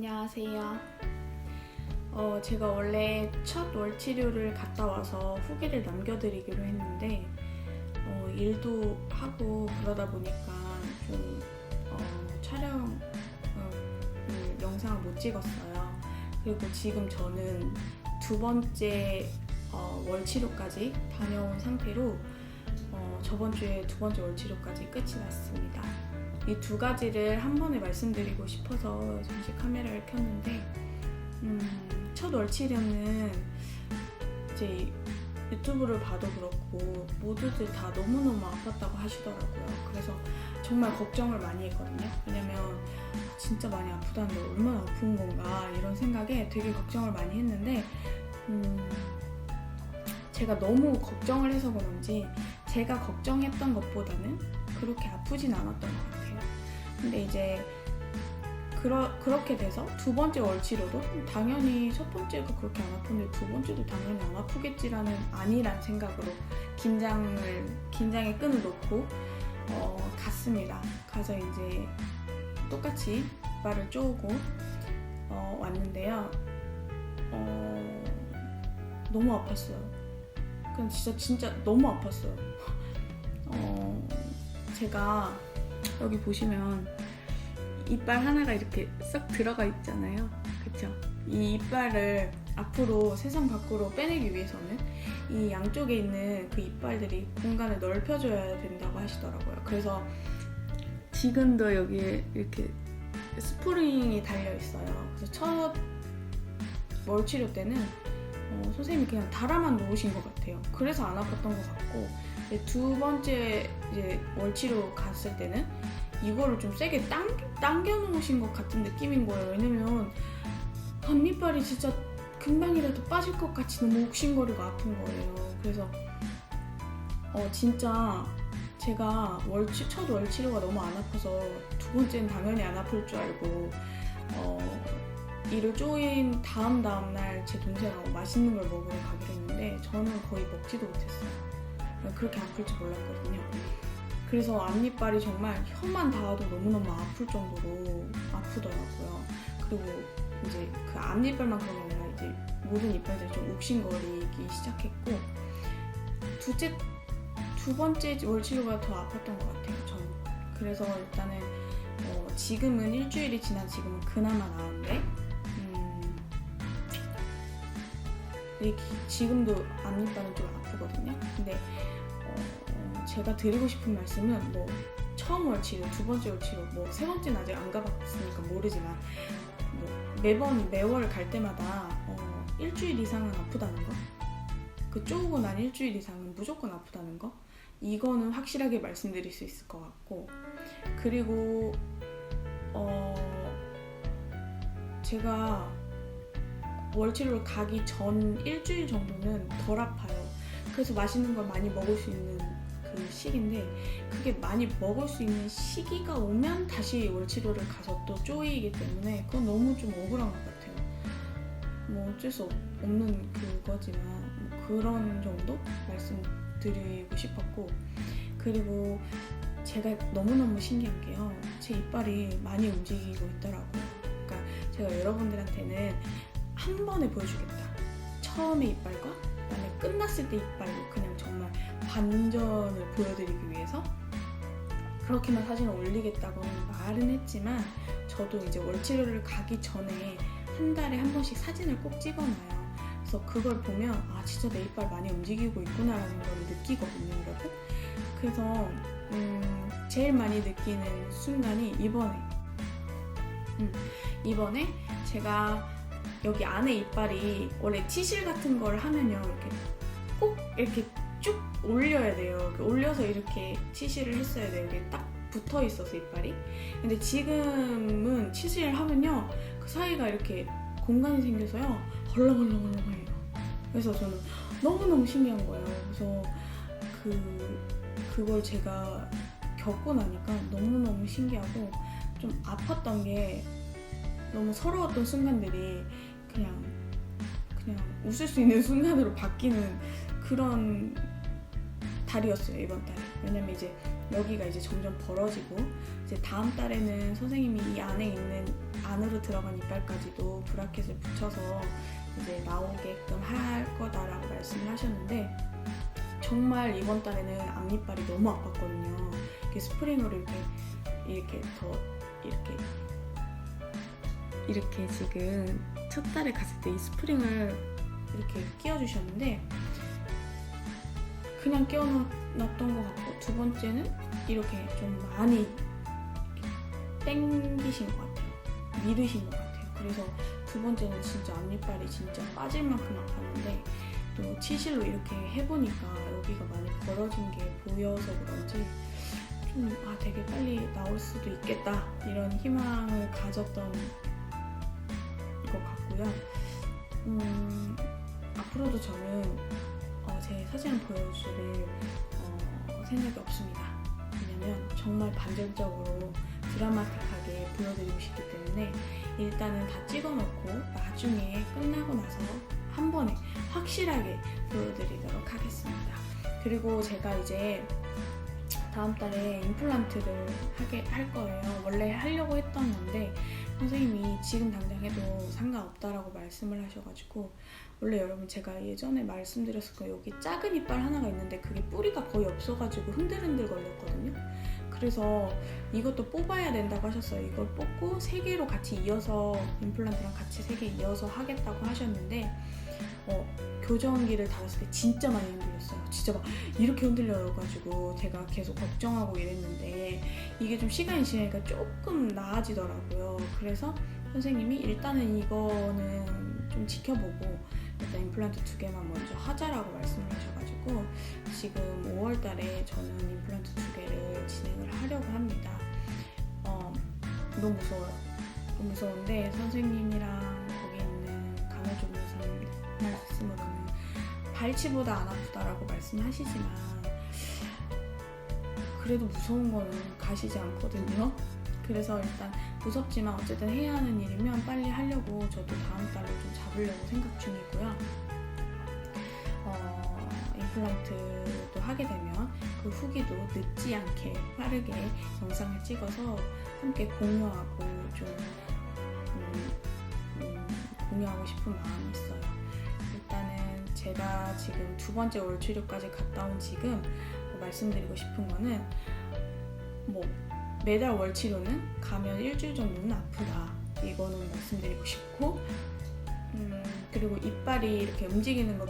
안녕하세요. 어, 제가 원래 첫 월 치료를 갔다 와서 후기를 남겨드리기로 했는데 어, 일도 하고 그러다 보니까 좀 어, 촬영 어, 그 영상을 못 찍었어요. 그리고 지금 저는 두 번째 어, 월 치료까지 다녀온 상태로 어, 저번 주에 두 번째 월 치료까지 끝이 났습니다. 이 두 가지를 한 번에 말씀드리고 싶어서 잠시 카메라를 켰는데 음, 첫 월치료는 이제 유튜브를 봐도 그렇고 모두들 다 너무너무 아팠다고 하시더라고요. 그래서 정말 걱정을 많이 했거든요. 왜냐면 진짜 많이 아프다는데 얼마나 아픈 건가 이런 생각에 되게 걱정을 많이 했는데 음, 제가 너무 걱정을 해서 그런지 제가 걱정했던 것보다는 그렇게 아프진 않았던 것 같아요. 근데 이제 그러, 그렇게 돼서 두 번째 월치료도 당연히 첫 번째가 그렇게 안 아픈데 두 번째도 당연히 안 아프겠지라는 아니란 생각으로 긴장을 긴장의 끈을 놓고 어, 갔습니다. 가서 이제 똑같이 이빨을 쪼고 어, 왔는데요. 어, 너무 아팠어요. 그냥 진짜 진짜 너무 아팠어요. 어, 제가 여기 보시면 이빨 하나가 이렇게 싹 들어가 있잖아요. 그쵸? 이 이빨을 앞으로 세상 밖으로 빼내기 위해서는 이 양쪽에 있는 그 이빨들이 공간을 넓혀줘야 된다고 하시더라고요. 그래서 지금도 여기에 이렇게 스프링이 달려 있어요. 그래서 첫 월치료 때는 어, 선생님이 그냥 달아만 놓으신 것 같아요. 그래서 안 아팠던 것 같고 두 번째 이제 월치료 갔을 때는 이거를 좀 세게 당, 당겨 놓으신 것 같은 느낌인 거예요. 왜냐면 앞니빨이 진짜 금방이라도 빠질 것 같이 너무 욱신거리고 아픈 거예요. 그래서 어 진짜 제가 월치, 첫 월치료가 너무 안 아파서 두 번째는 당연히 안 아플 줄 알고 어, 이를 쪼인 다음 다음 날 제 동생하고 맛있는 걸 먹으러 가기로 했는데 저는 거의 먹지도 못했어요. 그렇게 아플지 몰랐거든요. 그래서 앞니빨이 정말 혀만 닿아도 너무너무 아플 정도로 아프더라고요. 그리고 이제 그 앞니빨만 그런 게 아니라 이제 모든 이빨들이 좀 욱신거리기 시작했고 두째 두 번째 월 치료가 더 아팠던 것 같아요. 저는. 그래서 일단은 어, 지금은 일주일이 지난 지금은 그나마 나은데 이게 지금도 앞니빨은 좀 아프거든요. 근데 어, 제가 드리고 싶은 말씀은 뭐 처음 월 치료, 두 번째 월 치료, 뭐 세 번째는 아직 안 가봤으니까 모르지만 뭐 매번 매월 갈 때마다 어, 일주일 이상은 아프다는 거, 그 쪼고 난 일주일 이상은 무조건 아프다는 거, 이거는 확실하게 말씀드릴 수 있을 것 같고 그리고 어 제가 월치료를 가기 전 일주일 정도는 덜 아파요. 그래서 맛있는 걸 많이 먹을 수 있는 그 시기인데 그게 많이 먹을 수 있는 시기가 오면 다시 월치료를 가서 또 쪼이기 때문에 그건 너무 좀 억울한 것 같아요. 뭐 어쩔 수 없- 없는 그거지만 뭐 그런 정도 말씀드리고 싶었고 그리고 제가 너무너무 신기한 게요. 제 이빨이 많이 움직이고 있더라고요. 그러니까 제가 여러분들한테는 한 번에 보여주겠다. 처음에 이빨과 그다음에 끝났을 때 이빨로 그냥 정말 반전을 보여드리기 위해서 그렇게만 사진을 올리겠다고는 말은 했지만 저도 이제 월치료를 가기 전에 한 달에 한 번씩 사진을 꼭 찍어놔요. 그래서 그걸 보면 아 진짜 내 이빨 많이 움직이고 있구나라는 걸 느끼거든요, 여러분. 그래서 음, 제일 많이 느끼는 순간이 이번에 음, 이번에 제가 여기 안에 이빨이 원래 치실 같은 걸 하면요 이렇게 꼭 이렇게 쭉 올려야 돼요. 올려서 이렇게 치실을 했어야 돼요. 이게 딱 붙어 있어서 이빨이. 근데 지금은 치실을 하면요 그 사이가 이렇게 공간이 생겨서요 헐렁헐렁헐렁해요. 그래서 저는 너무너무 신기한 거예요. 그래서 그 그걸 제가 겪고 나니까 너무너무 신기하고 좀 아팠던 게 너무 서러웠던 순간들이 그냥 그냥 웃을 수 있는 순간으로 바뀌는 그런 달이었어요 이번 달에 왜냐면 이제 여기가 이제 점점 벌어지고 이제 다음 달에는 선생님이 이 안에 있는 안으로 들어간 이빨까지도 브라켓을 붙여서 이제 나오게끔 할 거다라고 말씀을 하셨는데 정말 이번 달에는 앞니빨이 너무 아팠거든요. 이렇게 스프링으로 이렇게 이렇게 더 이렇게 이렇게 지금 첫 달에 갔을 때 이 스프링을 이렇게 끼워주셨는데 그냥 끼워놨던 것 같고 두 번째는 이렇게 좀 많이 땡기신 것 같아요. 미르신 것 같아요. 그래서 두 번째는 진짜 앞니빨이 진짜 빠질 만큼 아팠는데 또 치실로 이렇게 해보니까 여기가 많이 벌어진 게 보여서 그런지 좀 아 되게 빨리 나올 수도 있겠다 이런 희망을 가졌던 것 같고요. 음, 앞으로도 저는 어, 제 사진을 보여줄 어, 생각이 없습니다. 왜냐면 정말 반전적으로 드라마틱하게 보여드리고 싶기 때문에 일단은 다 찍어놓고 나중에 끝나고 나서 한 번에 확실하게 보여드리도록 하겠습니다. 그리고 제가 이제 다음 달에 임플란트를 하게 할 거예요. 원래 하려고 했던 건데 선생님이 지금 당장 해도 상관없다라고 말씀을 하셔가지고 원래 여러분 제가 예전에 말씀드렸을 거예요. 여기 작은 이빨 하나가 있는데 그게 뿌리가 거의 없어가지고 흔들흔들 걸렸거든요. 그래서 이것도 뽑아야 된다고 하셨어요. 이걸 뽑고 세 개로 같이 이어서 임플란트랑 같이 세 개 이어서 하겠다고 하셨는데 어, 교정기를 달았을 때 진짜 많이 흔들렸어요. 진짜 막 이렇게 흔들려가지고 제가 계속 걱정하고 이랬는데 이게 좀 시간이 지나니까 조금 나아지더라고요. 그래서 선생님이 일단은 이거는 좀 지켜보고 일단 임플란트 두 개만 먼저 하자라고 말씀을 하셔가지고 지금 5월 달에 저는 임플란트 두 개를 진행을 하려고 합니다. 어, 너무 무서워요. 너무 무서운데 선생님이랑 발치보다 안 아프다라고 말씀하시지만 그래도 무서운 거는 가시지 않거든요. 그래서 일단 무섭지만 어쨌든 해야 하는 일이면 빨리 하려고 저도 다음 달로 좀 잡으려고 생각 중이고요. 어, 임플란트도 하게 되면 그 후기도 늦지 않게 빠르게 영상을 찍어서 함께 공유하고 좀 음, 음, 공유하고 싶은 마음이 있어요. 제가 지금 두 번째 월 치료까지 갔다 온 지금 뭐 말씀드리고 싶은 거는 뭐 매달 월 치료는 가면 일주일 정도는 아프다. 이거는 말씀드리고 싶고, 음, 그리고 이빨이 이렇게 움직이는 걸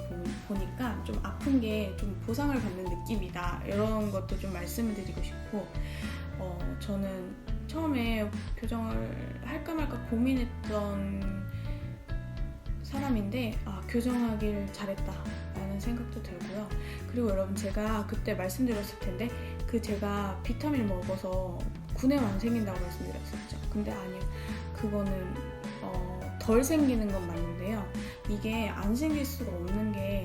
보, 니까좀 아픈 게 좀 보상을 받는 느낌이다. 이런 것도 좀 말씀을 드리고 싶고, 어, 저는 처음에 교정을 할까 말까 고민했던 사람인데, 아, 교정하길 잘했다. 라는 생각도 들고요. 그리고 여러분 제가 그때 말씀드렸을 텐데, 그 제가 비타민 먹어서 구내만 안 생긴다고 말씀드렸었죠. 근데 아니요. 그거는 어, 덜 생기는 건 맞는데요. 이게 안 생길 수가 없는 게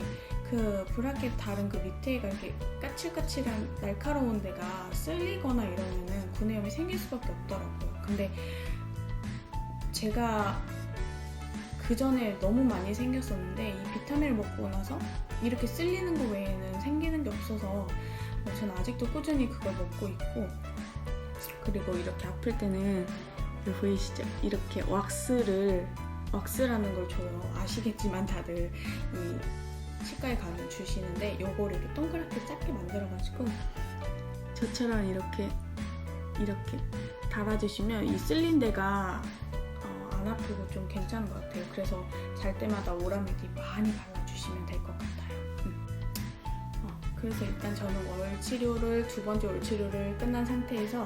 그 브라켓 다른 그 밑에가 이렇게 까칠까칠한 날카로운 데가 쓸리거나 이러면은 구내염이 생길 수밖에 없더라고요. 근데 제가 그 전에 너무 많이 생겼었는데 이 비타민을 먹고 나서 이렇게 쓸리는 거 외에는 생기는 게 없어서 어, 저는 아직도 꾸준히 그걸 먹고 있고 그리고 이렇게 아플 때는 보이시죠? 이렇게 왁스를 왁스라는 걸 줘요. 아시겠지만 다들 이 치과에 가면 주시는데 요거를 이렇게 동그랗게 작게 만들어가지고 저처럼 이렇게 이렇게 달아주시면 이 쓸린 데가 어, 안 아프고 좀 괜찮은 것 같아요. 그래서 잘 때마다 오라메디 많이 발라주시면 될 것 같아요. 음. 어, 그래서 일단 저는 월 치료를 두 번째 월 치료를 끝난 상태에서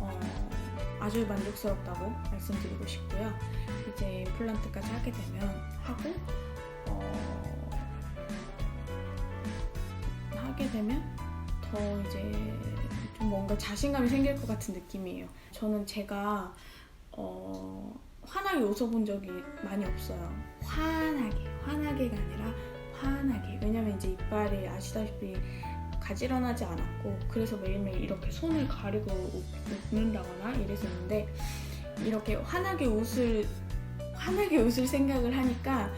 어, 아주 만족스럽다고 말씀드리고 싶고요. 이제 임플란트까지 하게 되면 하고 어, 하게 되면 더 이제 좀 뭔가 자신감이 생길 것 같은 느낌이에요. 저는 제가 어, 환하게 웃어본 적이 많이 없어요. 환하게, 환하게가 아니라 환하게. 왜냐면 이제 이빨이 아시다시피 가지런하지 않았고 그래서 매일매일 이렇게 손을 가리고 웃- 웃는다거나 이랬었는데 이렇게 환하게 웃을 환하게 웃을 생각을 하니까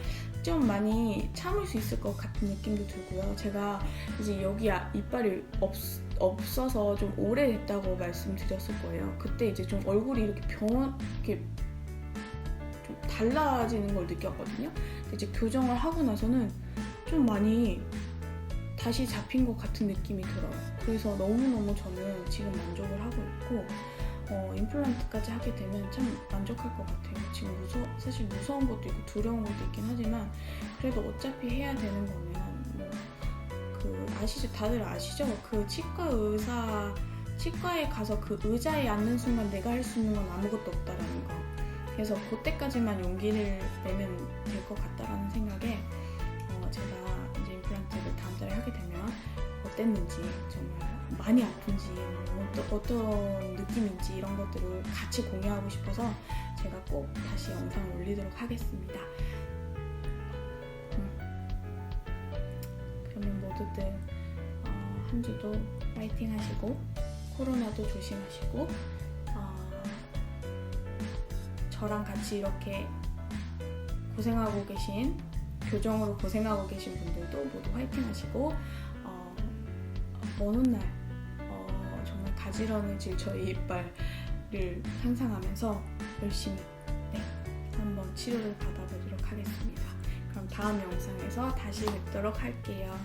좀 많이 참을 수 있을 것 같은 느낌도 들고요. 제가 이제 여기 아- 이빨이 없, 없어서 좀 오래됐다고 말씀드렸을 거예요. 그때 이제 좀 얼굴이 이렇게 병원 이렇게 달라지는 걸 느꼈거든요. 이제 교정을 하고 나서는 좀 많이 다시 잡힌 것 같은 느낌이 들어요. 그래서 너무너무 저는 지금 만족을 하고 있고 어, 임플란트까지 하게 되면 참 만족할 것 같아요. 지금 무서 사실 무서운 것도 있고 두려운 것도 있긴 하지만 그래도 어차피 해야 되는 거면 뭐 그 아시죠? 다들 아시죠? 그 치과 의사 치과에 가서 그 의자에 앉는 순간 내가 할 수 있는 건 아무것도 없다라는 거. 그래서 그때까지만 용기를 내면 될 것 같다라는 생각에 어, 제가 이제 임플란트를 다음 달에 하게 되면 어땠는지 정말 많이 아픈지 뭐 어떠, 어떤 느낌인지 이런 것들을 같이 공유하고 싶어서 제가 꼭 다시 영상을 올리도록 하겠습니다. 음. 그러면 모두들 어, 한 주도 파이팅 하시고 코로나도 조심하시고 어, 저랑 같이 이렇게 고생하고 계신 교정으로 고생하고 계신 분들도 모두 화이팅 하시고 어, 먼 훗날 어, 정말 가지런해질 저희 이빨을 상상하면서 열심히 네, 한번 치료를 받아보도록 하겠습니다. 그럼 다음 영상에서 다시 뵙도록 할게요.